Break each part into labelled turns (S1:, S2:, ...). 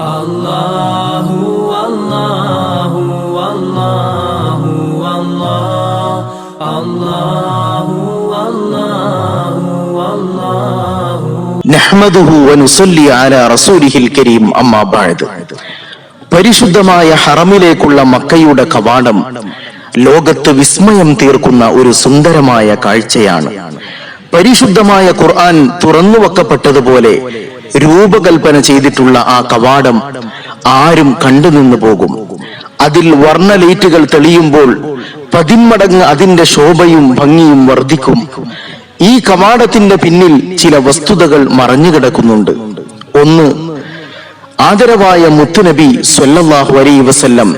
S1: അല്ലാഹു അല്ലാഹു അല്ലാഹു അല്ലാഹു അല്ലാഹു
S2: നഹ്മദുഹു വനുസല്ലി അലാ റസൂലിഹിൽ കരീം അമ്മാ ബഅദ് പരിശുദ്ധമായ ഹറമിലേക്കുള്ള മക്കയുടെ കവാടം ലോകത്ത് വിസ്മയം തീർക്കുന്ന ഒരു സുന്ദരമായ കാഴ്ചയാണ്. പരിശുദ്ധമായ ഖുർആൻ തുറന്നു വെക്കപ്പെട്ടതുപോലെ രൂപകൽപ്പന ചെയ്തിട്ടുള്ള ആ കവാടം ആരും കണ്ടുനിന്നു പോകും. അതിൽ വർണലൈറ്റുകൾ തെളിയുമ്പോൾ പതിന്മടങ്ങ് അതിന്റെ ശോഭയും ഭംഗിയും വർദ്ധിക്കും. ഈ കവാടത്തിന്റെ പിന്നിൽ ചില വസ്തുതകൾ മറഞ്ഞു കിടക്കുന്നുണ്ട്. ഒന്ന് ആദരവായ മുത്തുനബി സ്വല്ലല്ലാഹു അലൈഹി വസല്ലം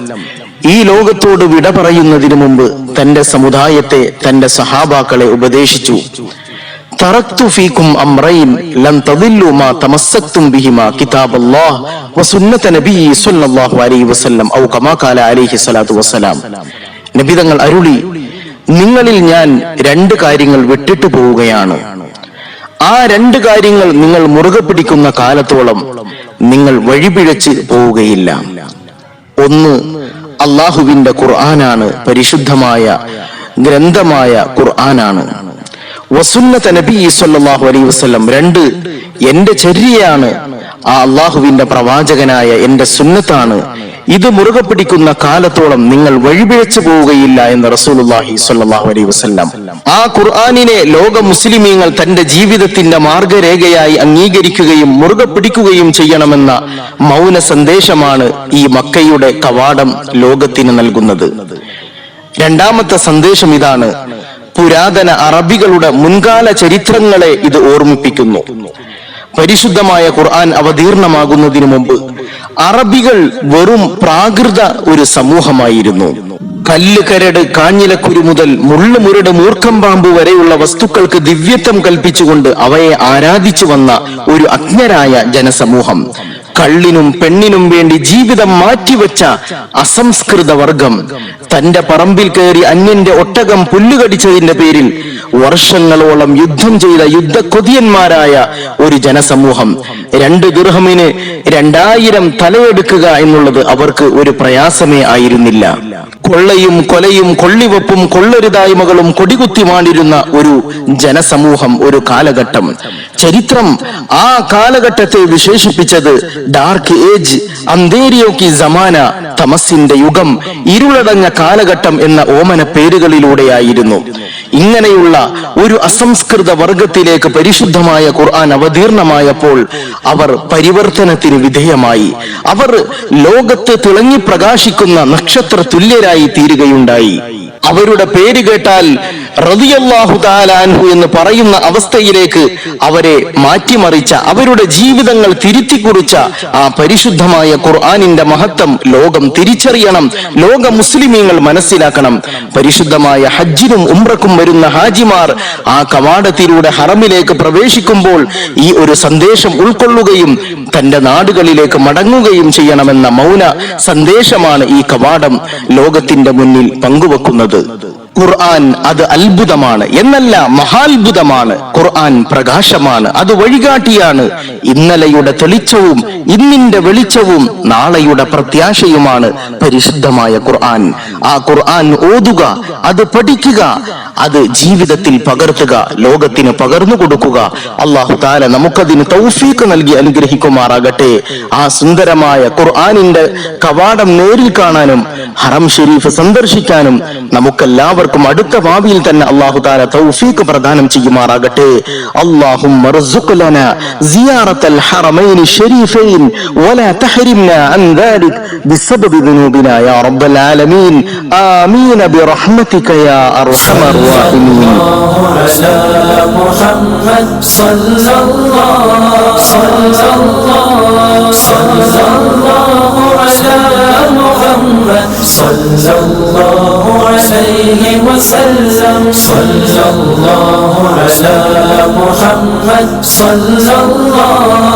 S2: ഈ ലോകത്തോട് വിട പറയുന്നതിന് മുമ്പ് തന്റെ സമുദായത്തെ തന്റെ സഹാബാക്കളെ ഉപദേശിച്ചു. തറക്തു നബി തങ്ങൾ അരുളി നിങ്ങളിൽ ഞാൻ രണ്ട് കാര്യങ്ങൾ വിട്ടിട്ടു പോവുകയാണ്. ആ രണ്ട് കാര്യങ്ങൾ നിങ്ങൾ മുറുകെ പിടിക്കുന്ന കാലത്തോളം നിങ്ങൾ വഴിപിഴച്ച് പോവുകയില്ല. ഒന്ന് അള്ളാഹുവിന്റെ ഖുർആനാണ് പരിശുദ്ധമായ ഗ്രന്ഥമായ ഖുർആനാണ്. വസുന്നത നബി സല്ലല്ലാഹു അലൈഹി വസല്ലം രണ്ട് എന്റെ ചര്യയാണ്. ആ അള്ളാഹുവിന്റെ പ്രവാചകനായ എന്റെ സുന്നത്താണ്. ഇത് മുറുകെ പിടിക്കുന്ന കാലത്തോളം നിങ്ങൾ വഴിപിഴച്ചു പോവുകയില്ല എന്ന് റസൂലുള്ളാഹി സ്വല്ലല്ലാഹു അലൈഹി വസല്ലം. ആ ഖുർആനിനെ ലോക മുസ്ലിമീങ്ങൾ തന്റെ ജീവിതത്തിന്റെ മാർഗരേഖയായി അംഗീകരിക്കുകയും മുറുകെ പിടിക്കുകയും ചെയ്യണമെന്ന മൗന സന്ദേശമാണ് ഈ മക്കയുടെ കവാടം ലോകത്തിന് നൽകുന്നത്. രണ്ടാമത്തെ സന്ദേശം ഇതാണ്. പുരാതന അറബികളുടെ മുൻകാല ചരിത്രങ്ങളെ ഇത് ഓർമ്മിപ്പിക്കുന്നു. പരിശുദ്ധമായ ഖുർആൻ അവതീർണമാകുന്നതിന് മുമ്പ് അറബികൾ വെറും പ്രാകൃത ഒരു സമൂഹമായിരുന്നു. കല്ല് കരട് കാഞ്ഞിലക്കുരു മുതൽ മുള്ളുമുരട് മൂർഖം പാമ്പ് വരെയുള്ള വസ്തുക്കൾക്ക് ദിവ്യത്വം കൽപ്പിച്ചുകൊണ്ട് അവയെ ആരാധിച്ചു വന്ന ഒരു അജ്ഞരായ ജനസമൂഹം. കള്ളിനും പെണ്ണിനും വേണ്ടി ജീവിതം മാറ്റിവെച്ച അസംസ്കൃത വർഗം. തന്റെ പറമ്പിൽ കയറി അന്യന്റെ ഒട്ടകം പുല്ലുകടിച്ചതിന്റെ പേരിൽ വർഷങ്ങളോളം യുദ്ധം ചെയ്ത യുദ്ധക്കൊതിയന്മാരായ ഒരു ജനസമൂഹം. രണ്ട് ദുർഹമിന് രണ്ടായിരം തലയെടുക്കുക എന്നുള്ളത് അവർക്ക് ഒരു പ്രയാസമേ ആയിരുന്നില്ല. കൊള്ളയും കൊലയും കൊള്ളിവെപ്പും കൊള്ളരുതായ്മകളും കൊടികുത്തി മാണ്ടിരുന്ന ഒരു ജനസമൂഹം ഒരു കാലഘട്ടം. ചരിത്രം ആ കാലഘട്ടത്തെ വിശേഷിപ്പിച്ചത് ഡാർക്ക് ഏജ് അന്തേരിയോക്കി ജമാന തമസിന്റെ യുഗം ഇരുളടഞ്ഞ കാലഘട്ടം എന്ന ഓമന പേരുകളിലൂടെയായിരുന്നു. ഇങ്ങനെയുള്ള ഒരു അസംസ്കൃത വർഗത്തിലേക്ക് പരിശുദ്ധമായ ഖുർആൻ അവതീർണമായപ്പോൾ അവർ പരിവർത്തനത്തിന് വിധേയമായി. അവർ ലോകത്ത് തിളങ്ങി പ്രകാശിക്കുന്ന നക്ഷത്ര തുല്യരായി തീരുകയുണ്ടായി. അവരുടെ പേര് കേട്ടാൽ റതിയല്ലാഹു എന്ന് പറയുന്ന അവസ്ഥയിലേക്ക് അവരെ മാറ്റിമറിച്ച അവരുടെ ജീവിതങ്ങൾ തിരുത്തി കുറിച്ച ആ പരിശുദ്ധമായ ഖുർആാനിന്റെ മഹത്വം ലോകം തിരിച്ചറിയണം ലോക മുസ്ലിമീങ്ങൾ മനസ്സിലാക്കണം. പരിശുദ്ധമായ ഹജ്ജിനും ഉംറക്കും വരുന്ന ഹാജിമാർ ആ കവാടത്തിലൂടെ ഹറമിലേക്ക് പ്രവേശിക്കുമ്പോൾ ഈ ഒരു സന്ദേശം ഉൾക്കൊള്ളുകയും തന്റെ നാടുകളിലേക്ക് മടങ്ങുകയും ചെയ്യണമെന്ന മൗന സന്ദേശമാണ് ഈ കവാടം ലോകത്തിന്റെ മുന്നിൽ പങ്കുവെക്കുന്നത്. ഖുർആൻ അത് അത്ഭുതമാണ് എന്നല്ല മഹാത്ഭുതമാണ്. ഖുർആൻ പ്രകാശമാണ്. അത് വഴികാട്ടിയാണ്. ഇന്നലെയുടെ തെളിച്ചവും ഇന്നിന്റെ വെളിച്ചവും നാളെയുടെ പ്രത്യാശയുമാണ് പരിശുദ്ധമായ ഖുർആൻ. ആ ഖുർആൻ ഓതുക അത് പഠിക്കുക അത് ജീവിതത്തിൽ പകർത്തുക ലോകത്തിന് പകർന്നു കൊടുക്കുക. അള്ളാഹു താല നമുക്കതിന് തൗഫീക്ക് നൽകി അനുഗ്രഹിക്കുമാറാകട്ടെ. ആ സുന്ദരമായ ഖുർആാനിന്റെ കവാടം നേരിൽ കാണാനും ഹറം ഷെരീഫ് സന്ദർശിക്കാനും നമുക്കെല്ലാവർക്കും അടുത്ത ഭാവിയിൽ തന്നെ അള്ളാഹു താല തൗഫീക്ക് പ്രദാനം ചെയ്യുമാറാകട്ടെ അള്ളാഹും زيارة الحرمين الشريفين ولا تحرمنا عن ذلك بسبب ذنوبنا يا رب العالمين آمين برحمتك يا أرحم الراحمين
S1: على محمد صلى الله صلى الله صلى الله على محمد صلى الله عليه وسلم صلى الله على محمد صلى الله